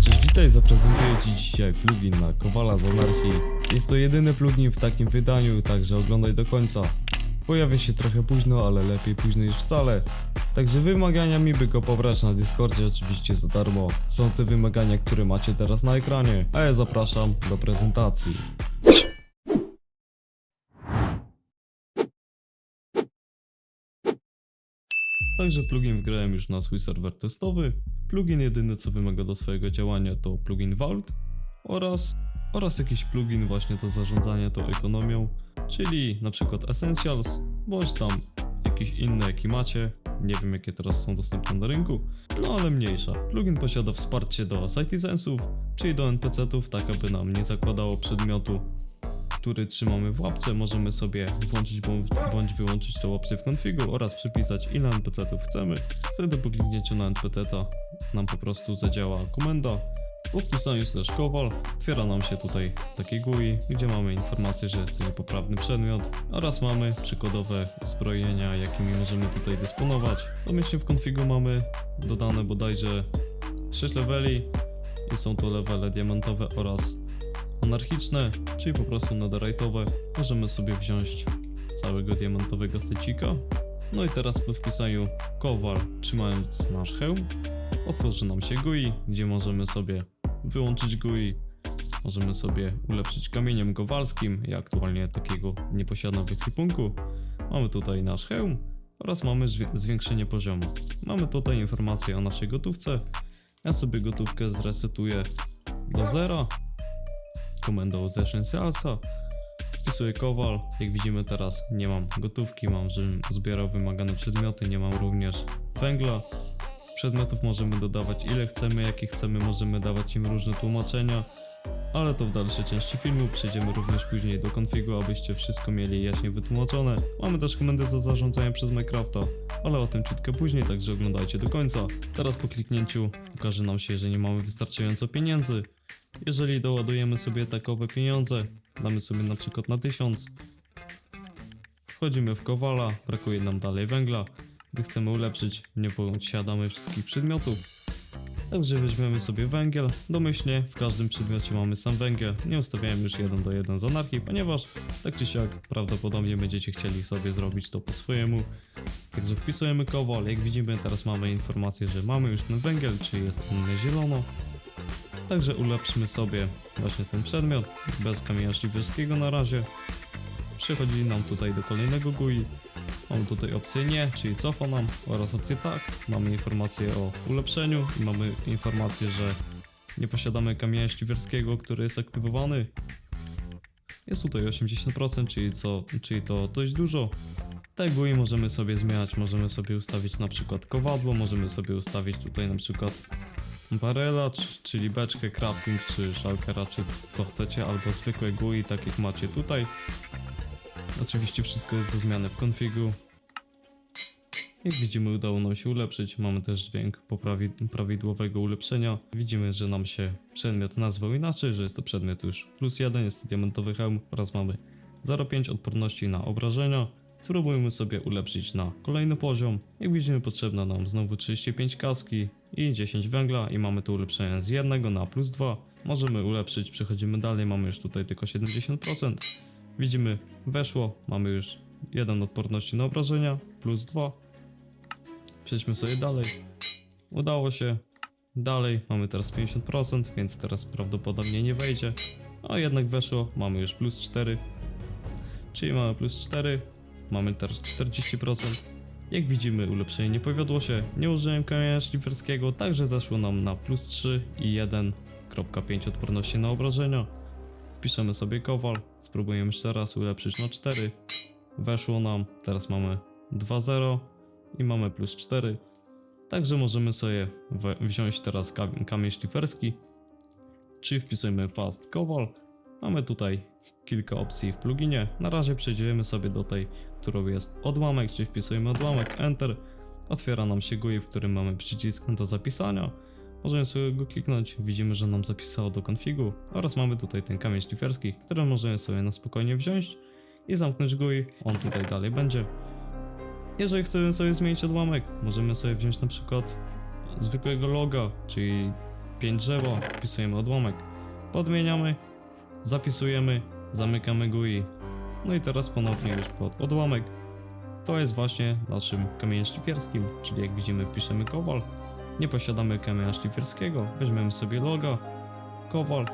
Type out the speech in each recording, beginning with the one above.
Cześć, witaj, zaprezentuję Ci dzisiaj plugin na Kowala z Anarchii. Jest to jedyny plugin w takim wydaniu, także oglądaj do końca. Pojawi się trochę późno, ale lepiej późno niż wcale. Także wymagania by go pobrać na Discordzie oczywiście za darmo. Są te wymagania, które macie teraz na ekranie, a ja zapraszam do prezentacji. Także plugin wgrałem już na swój serwer testowy. Plugin jedyny co wymaga do swojego działania to plugin Vault oraz, oraz jakiś plugin właśnie do zarządzania tą ekonomią, czyli na przykład Essentials, bądź tam jakiś inny jaki macie. Nie wiem jakie teraz są dostępne na rynku, no ale mniejsza. Plugin posiada wsparcie do Citizensów, czyli do NPC-ów, tak aby nam nie zakładało przedmiotu który trzymamy w łapce, możemy sobie włączyć bądź, wyłączyć te łapce w konfigu oraz przypisać ile NPC-ów chcemy. Wtedy po kliknięciu na NPC-ta nam po prostu zadziała komenda. Po wpisaniu slash kowal otwiera nam się tutaj takie GUI, gdzie mamy informację, że jest to niepoprawny przedmiot oraz mamy przykładowe uzbrojenia, jakimi możemy tutaj dysponować. Domyślnie w konfigu mamy dodane bodajże 6 leveli i są to levele diamentowe oraz anarchiczne, czyli po prostu netherite'owe, możemy sobie wziąć całego diamentowego secika. No i teraz po wpisaniu kowal, trzymając nasz hełm, otworzy nam się GUI, gdzie możemy sobie wyłączyć GUI, możemy sobie ulepszyć kamieniem gowalskim, ja aktualnie takiego nie posiadam w ekwipunku. Mamy tutaj nasz hełm oraz mamy zwi- zwiększenie poziomu. Mamy tutaj informację o naszej gotówce. Ja sobie gotówkę zresetuję do zera komendą z Essentialsa. Wpisuję kowal. Jak widzimy teraz nie mam gotówki, mam, żebym zbierał wymagane przedmioty, nie mam również węgla. Przedmiotów możemy dodawać ile chcemy, jakie chcemy, możemy dawać im różne tłumaczenia. Ale to w dalszej części filmu, przejdziemy również później do konfigu, abyście wszystko mieli jaśnie wytłumaczone. Mamy też komendy do zarządzania przez Minecrafta, ale o tym ciutkę później, także oglądajcie do końca. Teraz po kliknięciu okaże nam się, że nie mamy wystarczająco pieniędzy. Jeżeli doładujemy sobie takowe pieniądze, damy sobie na przykład na 1000, wchodzimy w kowala, brakuje nam dalej węgla. Gdy chcemy ulepszyć, nie posiadamy wszystkich przedmiotów. Także weźmiemy sobie węgiel. Domyślnie w każdym przedmiocie mamy sam węgiel. Nie ustawiałem już 1 do 1 z anarchii, ponieważ tak czy siak prawdopodobnie będziecie chcieli sobie zrobić to po swojemu. Także wpisujemy kowal. Jak widzimy teraz mamy informację, że mamy już ten węgiel, czy jest on zielono. Także ulepszmy sobie właśnie ten przedmiot bez kamienia szlifierskiego na razie. Przechodzi nam tutaj do kolejnego GUI. Mamy tutaj opcję nie, czyli cofa nam oraz opcję tak. Mamy informację o ulepszeniu i mamy informację, że nie posiadamy kamienia szlifierskiego, który jest aktywowany. Jest tutaj 80%, czyli, co, czyli to dość dużo. Te GUI możemy sobie zmieniać, możemy sobie ustawić na przykład kowadło, możemy sobie ustawić tutaj na przykład barela, czy- czyli beczkę, crafting, czy shulkera, czy co chcecie, albo zwykłe GUI, tak jak macie tutaj. Oczywiście wszystko jest do zmiany w konfigu. Jak widzimy udało nam się ulepszyć, mamy też dźwięk poprawi- prawidłowego ulepszenia. Widzimy, że nam się przedmiot nazwał inaczej, że jest to przedmiot już plus 1, jest to diamentowy hełm oraz mamy 0,5 odporności na obrażenia. Spróbujmy sobie ulepszyć na kolejny poziom. Jak widzimy potrzebna nam znowu 35 kaski i 10 węgla i mamy to ulepszenie z 1 na plus 2. Możemy ulepszyć, przechodzimy dalej, mamy już tutaj tylko 70%. Widzimy, weszło, mamy już 1 odporności na obrażenia, plus 2. Przejdźmy sobie dalej. Udało się. Dalej, mamy teraz 50%, więc teraz prawdopodobnie nie wejdzie. A jednak weszło, mamy już plus 4. Czyli mamy plus 4, mamy teraz 40%. Jak widzimy, ulepszenie nie powiodło się, nie użyłem kamienia szliferskiego, także zeszło nam na plus 3 i 1.5 odporności na obrażenia. Wpiszemy sobie kowal, spróbujemy jeszcze raz ulepszyć na 4. Weszło nam, teraz mamy 2.0 i mamy plus 4. Także możemy sobie wziąć teraz kam- kamień szliferski, czy wpisujemy fast kowal. Mamy tutaj kilka opcji w pluginie. Na razie przejdziemy sobie do tej, którą jest odłamek, czyli wpisujemy odłamek, enter. Otwiera nam się GUI, w którym mamy przycisk do zapisania. Możemy sobie go kliknąć, widzimy, że nam zapisało do konfigu oraz mamy tutaj ten kamień szliferski, który możemy sobie na spokojnie wziąć i zamknąć GUI, on tutaj dalej będzie. Jeżeli chcemy sobie zmienić odłamek, możemy sobie wziąć na przykład zwykłego loga, czyli 5 drzewa, wpisujemy odłamek, podmieniamy, zapisujemy, zamykamy GUI. No i teraz ponownie już pod odłamek. To jest właśnie naszym kamieniem szlifierskim, czyli jak widzimy wpiszemy kowal. Nie posiadamy kamienia szlifierskiego, weźmiemy sobie loga, kowal.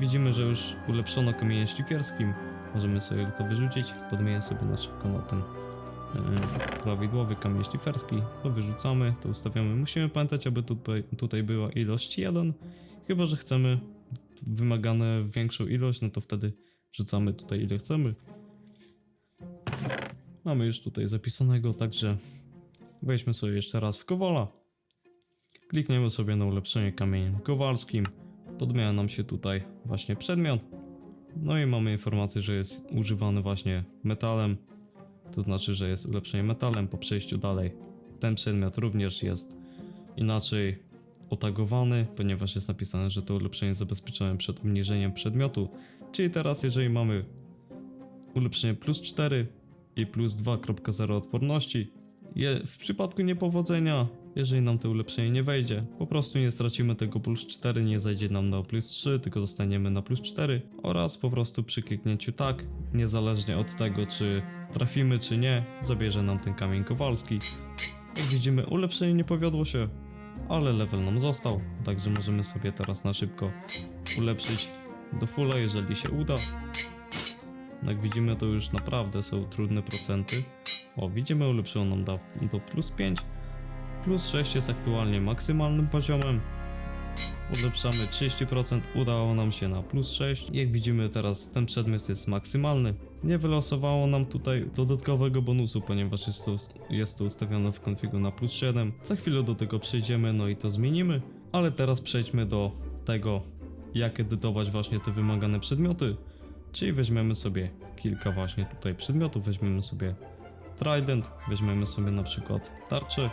Widzimy, że już ulepszono kamieniem szlifierskim. Możemy sobie to wyrzucić, podmienię sobie na szybko na ten e, prawidłowy kamień szliferski, to wyrzucamy, to ustawiamy. Musimy pamiętać, aby tutaj, tutaj była ilość 1, chyba że chcemy wymagane większą ilość, no to wtedy wrzucamy tutaj ile chcemy. Mamy już tutaj zapisanego, także wejdźmy sobie jeszcze raz w Kowala. Klikniemy sobie na ulepszenie kamieniem kowalskim. Podmienia nam się tutaj właśnie przedmiot. No i mamy informację, że jest używany właśnie metalem. To znaczy, że jest ulepszenie metalem. Po przejściu dalej ten przedmiot również jest inaczej otagowany, ponieważ jest napisane, że to ulepszenie jest zabezpieczone przed obniżeniem przedmiotu. Czyli teraz, jeżeli mamy ulepszenie plus 4 i plus 2.0 odporności, w przypadku niepowodzenia, jeżeli nam to ulepszenie nie wejdzie, po prostu nie stracimy tego plus 4, nie zajdzie nam na plus 3, tylko zostaniemy na plus 4 oraz po prostu przy kliknięciu tak, niezależnie od tego czy trafimy czy nie, zabierze nam ten kamień kowalski. Jak widzimy ulepszenie nie powiodło się, ale level nam został, także możemy sobie teraz na szybko ulepszyć do fulla, jeżeli się uda. Jak widzimy, to już naprawdę są trudne procenty. O, widzimy, ulepszono nam do, do plus 5. Plus 6 jest aktualnie maksymalnym poziomem. Ulepszamy 30%, udało nam się na plus 6. Jak widzimy teraz ten przedmiot jest maksymalny. Nie wylosowało nam tutaj dodatkowego bonusu, ponieważ jest to, jest to ustawione w konfigu na plus 7. Za chwilę do tego przejdziemy, no i to zmienimy. Ale teraz przejdźmy do tego, jak edytować właśnie te wymagane przedmioty. Czyli weźmiemy sobie kilka właśnie tutaj przedmiotów, weźmiemy sobie trident, weźmiemy sobie na przykład tarczę.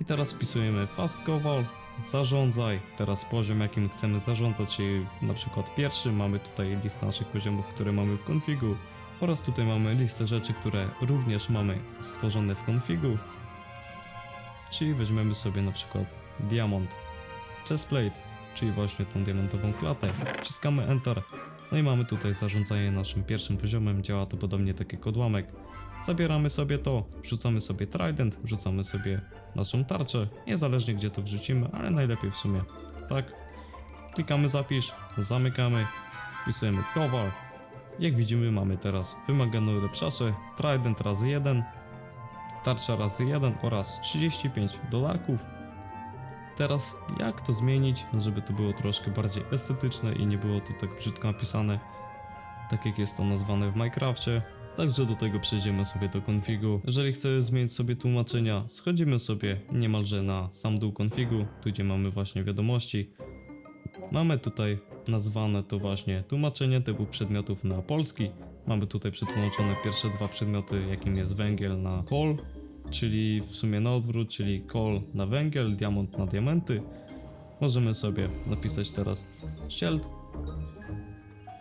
I teraz wpisujemy fast kowal, zarządzaj, teraz poziom jakim chcemy zarządzać, czyli na przykład pierwszy, mamy tutaj listę naszych poziomów, które mamy w konfigu. Oraz tutaj mamy listę rzeczy, które również mamy stworzone w konfigu. Czyli weźmiemy sobie na przykład diamont, chestplate, czyli właśnie tą diamentową klatę, wciskamy enter, no i mamy tutaj zarządzanie naszym pierwszym poziomem, działa to podobnie tak jak odłamek. Zabieramy sobie to, wrzucamy sobie trident, wrzucamy sobie naszą tarczę, niezależnie gdzie to wrzucimy, ale najlepiej w sumie tak. Klikamy zapisz, zamykamy, wpisujemy kowal. Jak widzimy mamy teraz wymagane ulepszacze, trident razy 1, tarcza razy 1 oraz 35 dolarków. Teraz jak to zmienić, żeby to było troszkę bardziej estetyczne i nie było to tak brzydko napisane, tak jak jest to nazwane w Minecrafcie. Także do tego przejdziemy sobie do konfigu. Jeżeli chcemy zmienić sobie tłumaczenia, schodzimy sobie niemalże na sam dół konfigu, tu gdzie mamy właśnie wiadomości. Mamy tutaj nazwane to właśnie tłumaczenie typu przedmiotów na polski. Mamy tutaj przetłumaczone pierwsze dwa przedmioty, jakim jest węgiel na kol, czyli w sumie na odwrót, czyli kol na węgiel, diamont na diamenty. Możemy sobie napisać teraz shield.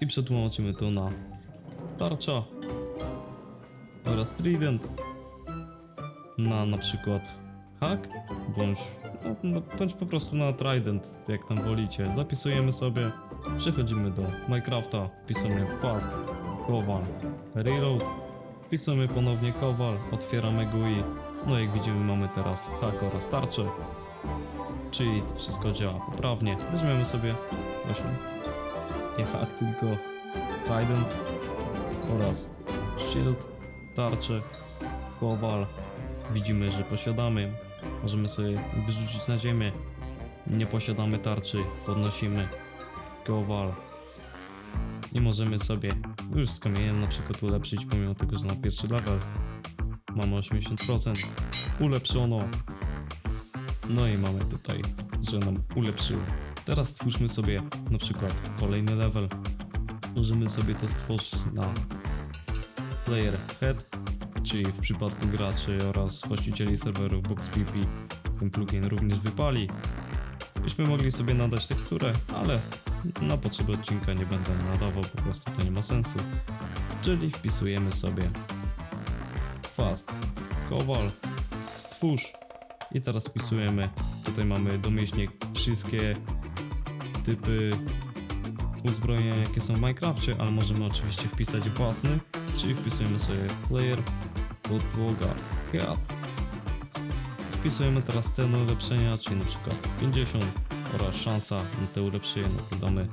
I przetłumaczymy to na tarcza. Oraz trident na na przykład hack bądź, no, no, bądź po prostu na trident, jak tam wolicie. Zapisujemy sobie, przechodzimy do Minecrafta, wpisujemy fast, kowal, reload, wpisujemy ponownie kowal, otwieramy GUI, no jak widzimy mamy teraz hack oraz tarczę, czyli to wszystko działa poprawnie. Weźmiemy sobie właśnie nie hack, tylko trident oraz shield, tarczę, kowal. Widzimy, że posiadamy. Możemy sobie wyrzucić na ziemię. Nie posiadamy tarczy, podnosimy kowal. I możemy sobie już z kamieniem na przykład ulepszyć, pomimo tego, że na pierwszy level mamy 80%. Ulepszono. No i mamy tutaj, że nam ulepszyło. Teraz stwórzmy sobie na przykład kolejny level. Możemy sobie to stworzyć na player head, czyli w przypadku graczy oraz właścicieli serwerów BoxPP ten plugin również wypali. Byśmy mogli sobie nadać teksturę, ale na potrzeby odcinka nie będę nadawał, po prostu to nie ma sensu. Czyli wpisujemy sobie fast Kowal, stwórz. I teraz wpisujemy, tutaj mamy domyślnie wszystkie typy uzbrojenia, jakie są w Minecrafcie, ale możemy oczywiście wpisać własny, czyli wpisujemy sobie player, podłoga, cat. Wpisujemy teraz cenę ulepszenia, czyli na przykład 50 oraz szansa na te ulepszenie, no to damy,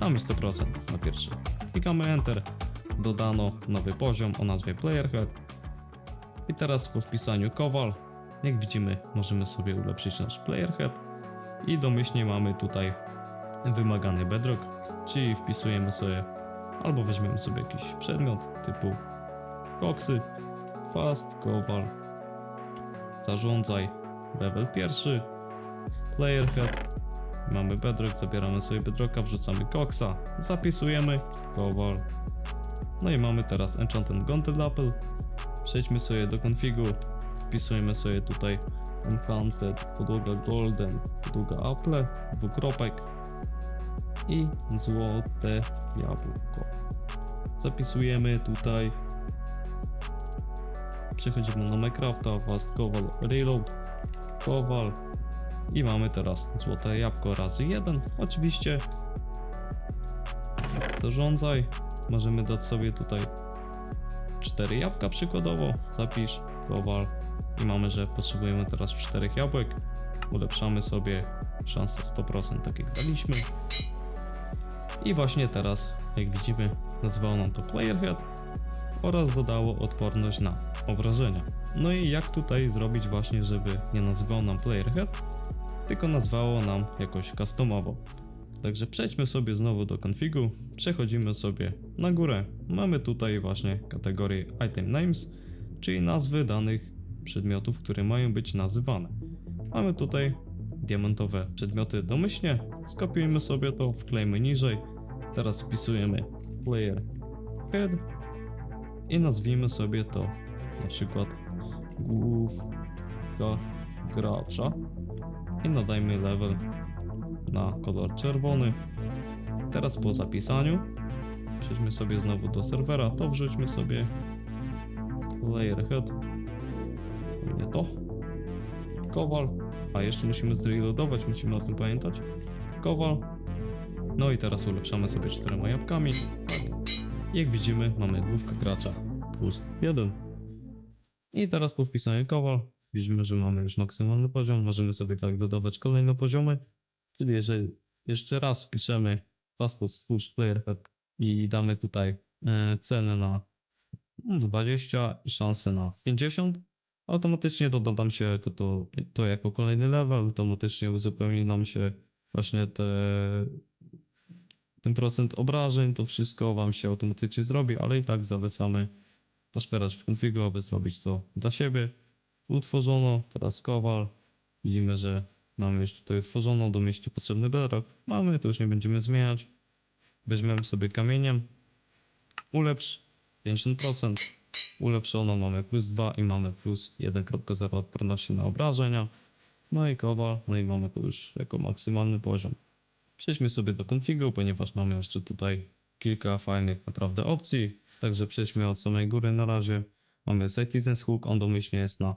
damy 100% na pierwszy. Klikamy Enter, dodano nowy poziom o nazwie Player Head. I teraz po wpisaniu Kowal, jak widzimy, możemy sobie ulepszyć nasz Player Head i domyślnie mamy tutaj wymagany bedrock, czyli wpisujemy sobie albo weźmiemy sobie jakiś przedmiot typu koksy, fast, kowal, zarządzaj, level pierwszy, player head, mamy bedrock, zabieramy sobie bedrocka, wrzucamy koksa, zapisujemy, kowal, no i mamy teraz enchanted gondel apple, przejdźmy sobie do konfigu, wpisujemy sobie tutaj enchanted, podłoga golden, podłoga apple, dwukropek, i złote jabłko. Zapisujemy tutaj. Przechodzimy na Minecrafta, Fast Kowal Reload, Kowal i mamy teraz złote jabłko razy jeden. Oczywiście zarządzaj. Możemy dać sobie tutaj cztery jabłka przykładowo. Zapisz Kowal i mamy, że potrzebujemy teraz czterech jabłek. Ulepszamy sobie szansę 100% tak jak daliśmy. I właśnie teraz, jak widzimy, nazywało nam to Player Head oraz dodało odporność na obrażenia. No i jak tutaj zrobić właśnie, żeby nie nazywało nam Player Head, tylko nazwało nam jakoś customowo. Także przejdźmy sobie znowu do konfigu, przechodzimy sobie na górę. Mamy tutaj właśnie kategorię Item Names, czyli nazwy danych przedmiotów, które mają być nazywane. Mamy tutaj diamentowe przedmioty domyślnie, skopiujemy sobie to, wklejmy niżej, teraz wpisujemy player head i nazwijmy sobie to na przykład główka gracza i nadajmy level na kolor czerwony. Teraz po zapisaniu przejdźmy sobie znowu do serwera, to wrzućmy sobie player head nie to kowal a jeszcze musimy zreloadować, musimy o tym pamiętać. Kowal. No i teraz ulepszamy sobie czterema jabłkami. Jak widzimy, mamy główkę gracza plus jeden. I teraz po wpisaniu kowal widzimy, że mamy już maksymalny poziom. Możemy sobie tak dodawać kolejne poziomy. Czyli jeżeli jeszcze raz wpiszemy passport stwórz player i damy tutaj e, cenę na 20 i szansę na 50, automatycznie doda nam się jako to, to jako kolejny level, automatycznie uzupełni nam się właśnie te, ten procent obrażeń, to wszystko wam się automatycznie zrobi, ale i tak zalecamy poszperać w konfigu, aby zrobić to dla siebie. Utworzono, teraz kowal, widzimy, że mamy już tutaj utworzoną, do mieści potrzebny bedrock, mamy, to już nie będziemy zmieniać. Weźmiemy sobie kamieniem, ulepsz 50%, ulepszono mamy plus 2 i mamy plus 1.0 odporności na obrażenia. No i kowal, no i mamy to już jako maksymalny poziom. Przejdźmy sobie do konfigu, ponieważ mamy jeszcze tutaj kilka fajnych naprawdę opcji. Także przejdźmy od samej góry na razie. Mamy Citizens Hook, on domyślnie jest na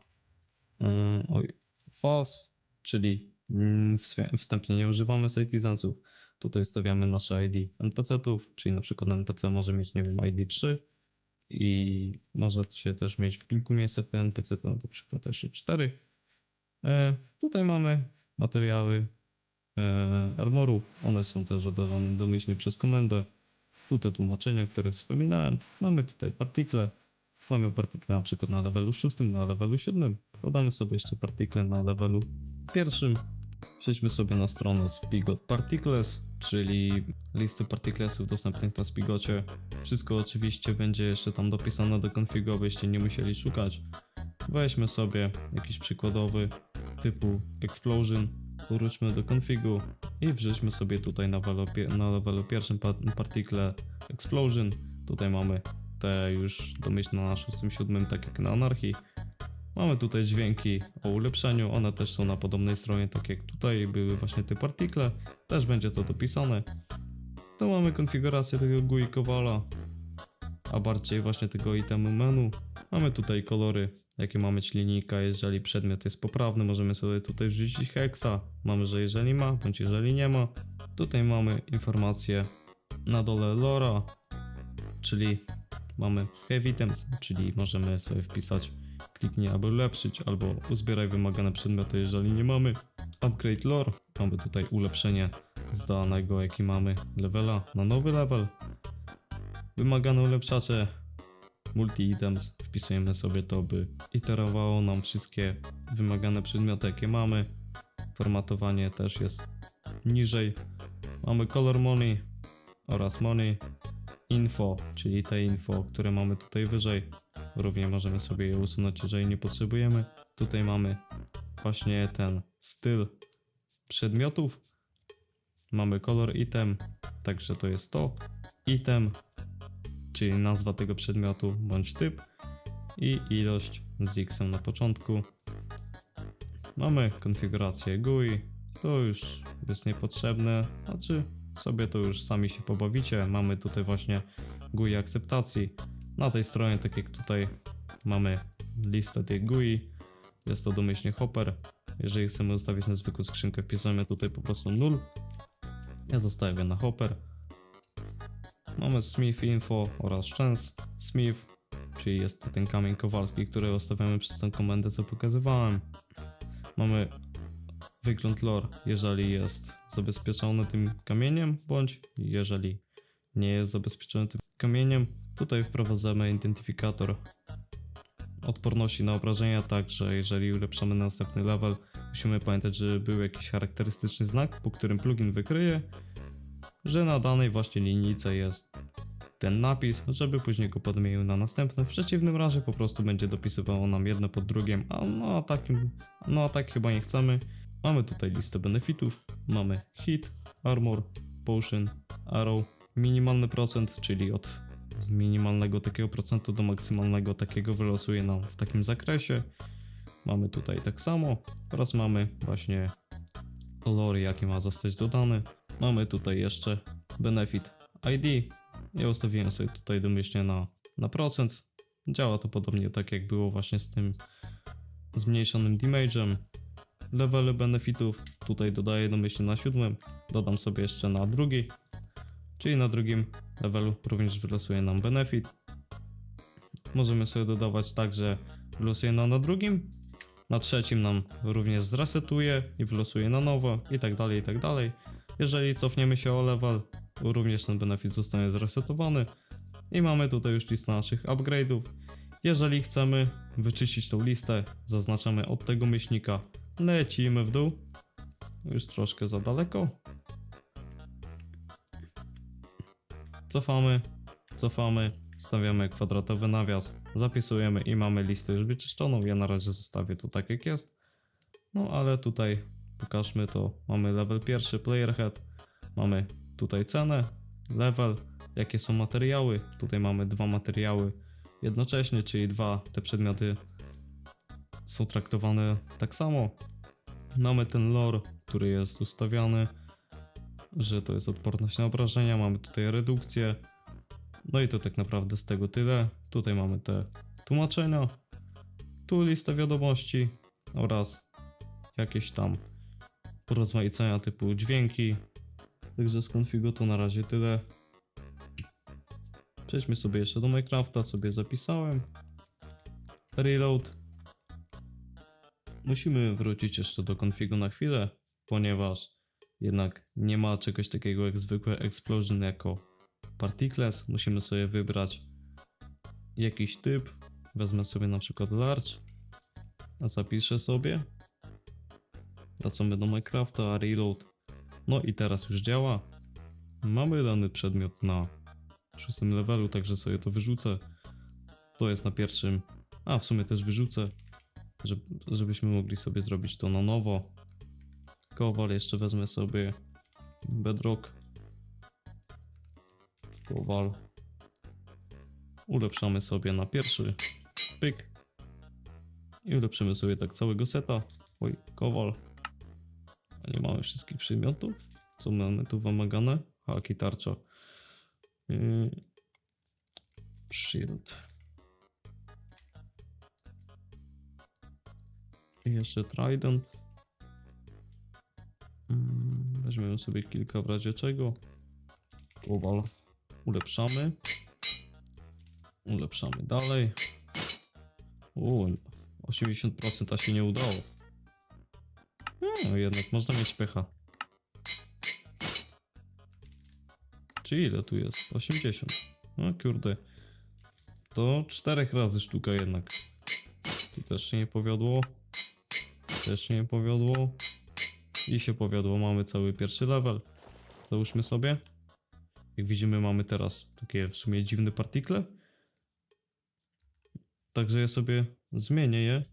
false, czyli mm, wstę- wstępnie nie używamy Citizensów. Tutaj stawiamy nasze ID NPC-ów, czyli na przykład NPC może mieć, nie wiem, ID 3, i może się też mieć w kilku miejscach NPC, to na przykład też 4. E, tutaj mamy materiały e, armoru, one są też dodawane domyślnie przez komendę. Tutaj tłumaczenia, które wspominałem. Mamy tutaj partikle. Mamy partikle na przykład na levelu 6, na levelu 7. Podamy sobie jeszcze partikle na levelu pierwszym. Przejdźmy sobie na stronę Spigot Particles, czyli listy partiklesów dostępnych na Spigocie. Wszystko oczywiście będzie jeszcze tam dopisane do konfigu, abyście nie musieli szukać. Weźmy sobie jakiś przykładowy typu Explosion, wróćmy do konfigu i wrzućmy sobie tutaj na levelu, na levelu pierwszym pa- partikle Explosion. Tutaj mamy te już domyślne na 6-7, tak jak na Anarchii. Mamy tutaj dźwięki o ulepszeniu, one też są na podobnej stronie, tak jak tutaj były właśnie te partikle, też będzie to dopisane. Tu mamy konfigurację tego GUI Kowala, a bardziej właśnie tego itemu menu. Mamy tutaj kolory, jakie ma mieć linijka. Jeżeli przedmiot jest poprawny, możemy sobie tutaj wrzucić hexa. Mamy, że jeżeli ma, bądź jeżeli nie ma. Tutaj mamy informację na dole lora, czyli mamy have items, czyli możemy sobie wpisać kliknij aby ulepszyć, albo uzbieraj wymagane przedmioty, jeżeli nie mamy. Upgrade lore, mamy tutaj ulepszenie z danego jaki mamy levela na nowy level. Wymagane ulepszacze, multi-items, wpisujemy sobie to, by iterowało nam wszystkie wymagane przedmioty jakie mamy. Formatowanie też jest niżej. Mamy color money oraz money. Info, czyli te info, które mamy tutaj wyżej. Równie możemy sobie je usunąć, jeżeli nie potrzebujemy. Tutaj mamy właśnie ten styl przedmiotów. Mamy kolor item, także to jest to. Item, czyli nazwa tego przedmiotu bądź typ. I ilość z x na początku. Mamy konfigurację GUI. To już jest niepotrzebne. Znaczy sobie to już sami się pobawicie. Mamy tutaj właśnie GUI akceptacji. Na tej stronie, tak jak tutaj, mamy listę tych GUI. Jest to domyślnie hopper. Jeżeli chcemy ustawić na zwykłą skrzynkę, wpisujemy tutaj po prostu 0. Ja zostawię na hopper. Mamy Smith Info oraz Chance Smith, czyli jest to ten kamień kowalski, który ustawiamy przez tę komendę, co pokazywałem. Mamy wygląd lore, jeżeli jest zabezpieczony tym kamieniem, bądź jeżeli nie jest zabezpieczony tym kamieniem. Tutaj wprowadzamy identyfikator odporności na obrażenia, także jeżeli ulepszamy na następny level, musimy pamiętać, że był jakiś charakterystyczny znak, po którym plugin wykryje, że na danej właśnie linijce jest ten napis, żeby później go podmienił na następny. W przeciwnym razie po prostu będzie dopisywało nam jedno pod drugim, a no a takim, no a tak chyba nie chcemy. Mamy tutaj listę benefitów, mamy hit, armor, potion, arrow, minimalny procent, czyli od minimalnego takiego procentu do maksymalnego takiego wylosuje nam w takim zakresie. Mamy tutaj tak samo oraz mamy właśnie kolory jakie ma zostać dodany. Mamy tutaj jeszcze benefit ID. Ja ustawiłem sobie tutaj domyślnie na, na procent. Działa to podobnie tak jak było właśnie z tym zmniejszonym damage'em. Levely benefitów tutaj dodaję domyślnie na siódmym. Dodam sobie jeszcze na drugi. Czyli na drugim levelu również wylosuje nam benefit. Możemy sobie dodawać tak, że wylosuje nam na drugim, na trzecim nam również zresetuje i wylosuje na nowo i tak dalej, i tak dalej. Jeżeli cofniemy się o level, również ten benefit zostanie zresetowany i mamy tutaj już listę naszych upgrade'ów. Jeżeli chcemy wyczyścić tą listę, zaznaczamy od tego myślnika, lecimy w dół, już troszkę za daleko, Cofamy, cofamy, stawiamy kwadratowy nawias, zapisujemy i mamy listę już wyczyszczoną. Ja na razie zostawię to tak jak jest. No ale tutaj pokażmy to. Mamy level pierwszy, player head. Mamy tutaj cenę, level, jakie są materiały. Tutaj mamy dwa materiały jednocześnie, czyli dwa te przedmioty są traktowane tak samo. Mamy ten lore, który jest ustawiany że to jest odporność na obrażenia, mamy tutaj redukcję. No i to tak naprawdę z tego tyle. Tutaj mamy te tłumaczenia, tu lista wiadomości oraz jakieś tam porozmaicenia typu dźwięki. Także z konfigu to na razie tyle. Przejdźmy sobie jeszcze do Minecrafta, sobie zapisałem. Reload. Musimy wrócić jeszcze do konfigu na chwilę, ponieważ jednak nie ma czegoś takiego jak zwykłe explosion jako particles. Musimy sobie wybrać jakiś typ. Wezmę sobie na przykład large, a zapiszę sobie. Wracamy do Minecrafta, reload. No i teraz już działa. Mamy dany przedmiot na szóstym levelu, także sobie to wyrzucę. To jest na pierwszym, a w sumie też wyrzucę, żebyśmy mogli sobie zrobić to na nowo. Kowal jeszcze wezmę sobie bedrock. Kowal. Ulepszamy sobie na pierwszy. Pyk. I ulepszymy sobie tak całego seta. Oj, kowal. Nie mamy wszystkich przedmiotów? Co mamy tu wymagane? Haki, tarcza. Yy. Shield. Jeszcze Trident. Mm, Weźmiemy sobie kilka w razie czego. Kowal ulepszamy. Ulepszamy dalej. U, 80% a się nie udało. No jednak można mieć pecha. Czy ile tu jest? 80. No kurde. To czterech razy sztuka jednak. Tu też się nie powiodło. Też nie powiodło. I się powiodło. Mamy cały pierwszy level. Załóżmy sobie. Jak widzimy mamy teraz takie w sumie dziwne partikle. Także ja sobie zmienię je.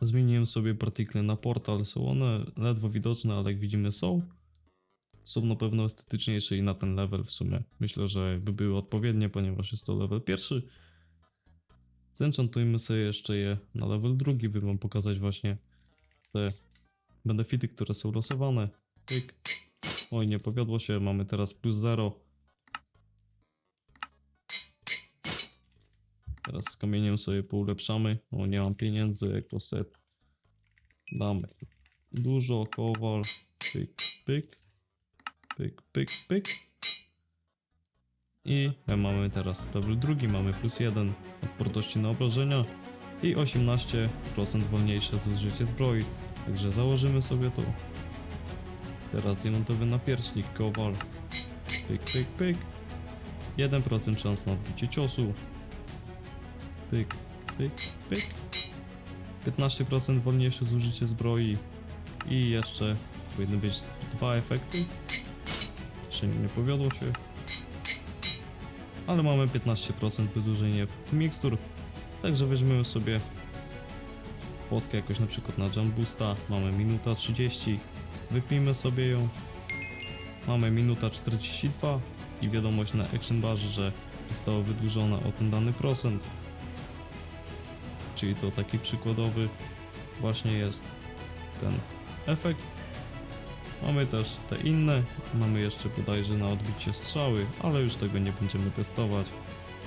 Zmieniłem sobie partikle na portal. Są one ledwo widoczne, ale jak widzimy są. Są na pewno estetyczniejsze i na ten level w sumie. Myślę, że by były odpowiednie, ponieważ jest to level pierwszy. Zenchantujmy sobie jeszcze je na level drugi, by wam pokazać właśnie te benefity, które są losowane. Pyk. Oj, nie powiodło się, mamy teraz plus 0. Teraz z kamieniem sobie poulepszamy. O, nie mam pieniędzy jako set. Damy dużo, kowal, pyk, pyk, pyk, pyk, pyk. I mamy teraz level drugi, mamy plus 1 odporności na obrażenia i 18% wolniejsze zużycie zbroi. Także założymy sobie to. Teraz diamentowy napierśnik, kowal. Pyk, pyk, pyk. 1% szans na odbicie ciosu. Pyk, pyk, pyk. 15% wolniejsze zużycie zbroi. I jeszcze powinny być dwa efekty. Jeszcze nie powiodło się. Ale mamy 15% wydłużenie efektu mikstur. Także weźmiemy sobie potkę jakoś na przykład na Jump. Mamy minuta 30. Wypijmy sobie ją. Mamy minuta 42 i wiadomość na Action Barze, że została wydłużona o ten dany procent. Czyli to taki przykładowy właśnie jest ten efekt. Mamy też te inne, mamy jeszcze bodajże na odbicie strzały, ale już tego nie będziemy testować.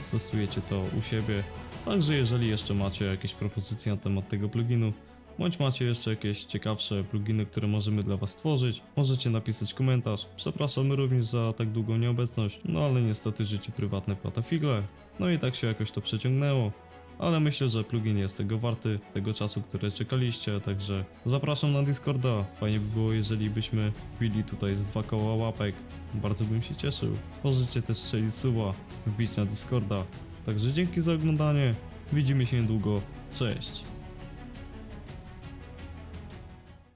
Stosujecie to u siebie. Także jeżeli jeszcze macie jakieś propozycje na temat tego pluginu, bądź macie jeszcze jakieś ciekawsze pluginy, które możemy dla Was stworzyć, możecie napisać komentarz. Przepraszamy również za tak długą nieobecność, no ale niestety życie prywatne płata figle. No i tak się jakoś to przeciągnęło. Ale myślę, że plugin jest tego warty, tego czasu, które czekaliście, także zapraszam na Discorda. Fajnie by było, jeżeli byśmy wbili tutaj z dwa koła łapek. Bardzo bym się cieszył. Możecie też strzelić suba, wbić na Discorda. Także dzięki za oglądanie. Widzimy się niedługo. Cześć.